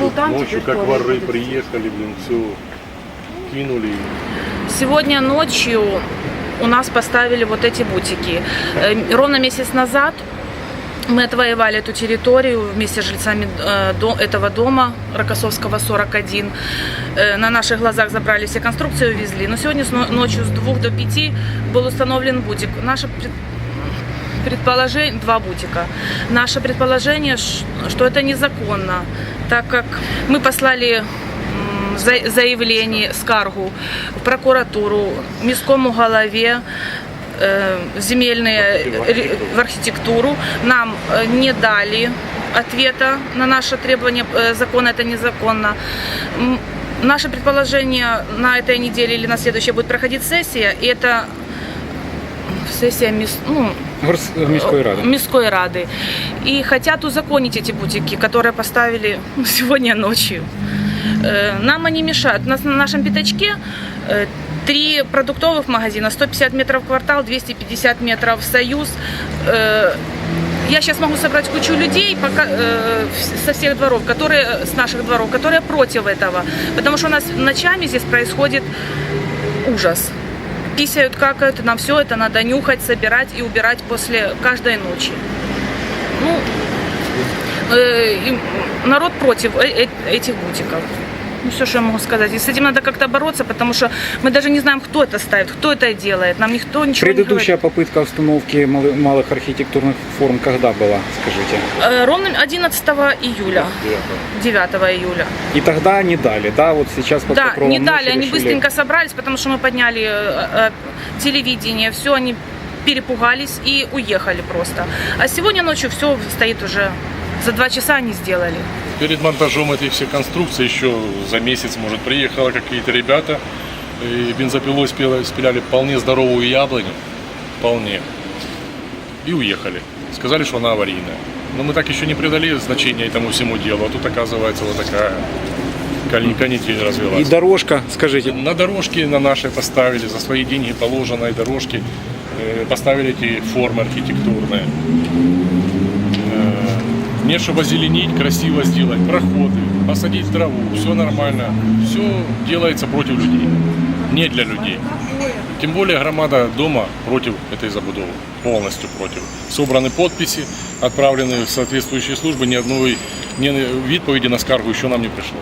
был там, ночью как воры приехали, блин, все кинули. Сегодня ночью у нас поставили вот эти бутики. Э, Ровно месяц назад мы отвоевали эту территорию вместе с жильцами э, этого дома Рокоссовского 41. Э, На наших глазах забрали все конструкции, увезли. Но сегодня ночью с 2 до 5 был установлен бутик. Наше пред- предположение, два бутика. Наше предположение, что это незаконно, так как мы послали заявление, скаргу в прокуратуру, міському голове, э, земельные В ре- в архитектуру. Нам э, не дали ответа на наше требование, э, закон это незаконно. Наше предположение на этой неделе или на следующей будет проходить сессия, и это сессия ну, міської ради. Мирской Рады. И хотят узаконить эти бутики, которые поставили сегодня ночью. Э, Нам они мешают. У нас на нашем пятачке э, три продуктовых магазина, 150 метров квартал, 250 метров союз. Э, Я сейчас могу собрать кучу людей пока, э, со всех дворов, которые, с наших дворов, которые против этого. Потому что у нас ночами здесь происходит ужас. Писают, какают, нам все это надо нюхать, собирать и убирать после каждой ночи. Ну, э, народ против э- э- этих бутиков. Ну, все, что я могу сказать. И с этим надо как-то бороться, потому что мы даже не знаем, кто это ставит, кто это делает. Нам никто ничего не Предыдущая говорит. попытка установки малы- малых архитектурных форм когда была, скажите? Э, Ровно 11 июля, 9 июля. И тогда не дали, да? Вот сейчас под Да, не дали, они решили- быстренько собрались, потому что мы подняли э, э, телевидение, все, они перепугались и уехали просто. А сегодня ночью все стоит уже, за два часа они сделали. Перед монтажом этой всей конструкции еще за месяц, может, приехало какие-то ребята, и бензопилой спела- спиляли вполне здоровую яблоню, вполне, и уехали. Сказали, что она аварийная. Но мы так еще не придали значения этому всему делу, а тут оказывается вот такая кани- канитель развелась. И дорожка, скажите, На дорожке на нашей поставили, за свои деньги положенные дорожки, э, поставили эти формы архитектурные. Э, Нет, чтобы озеленить, красиво сделать, проходы, посадить траву, все нормально. Все делается против людей, не для людей. Тем более громада дома против этой забудовы, полностью против. Собраны подписи, отправлены в соответствующие службы, ни одной ни відповіді на скаргу еще нам не пришло.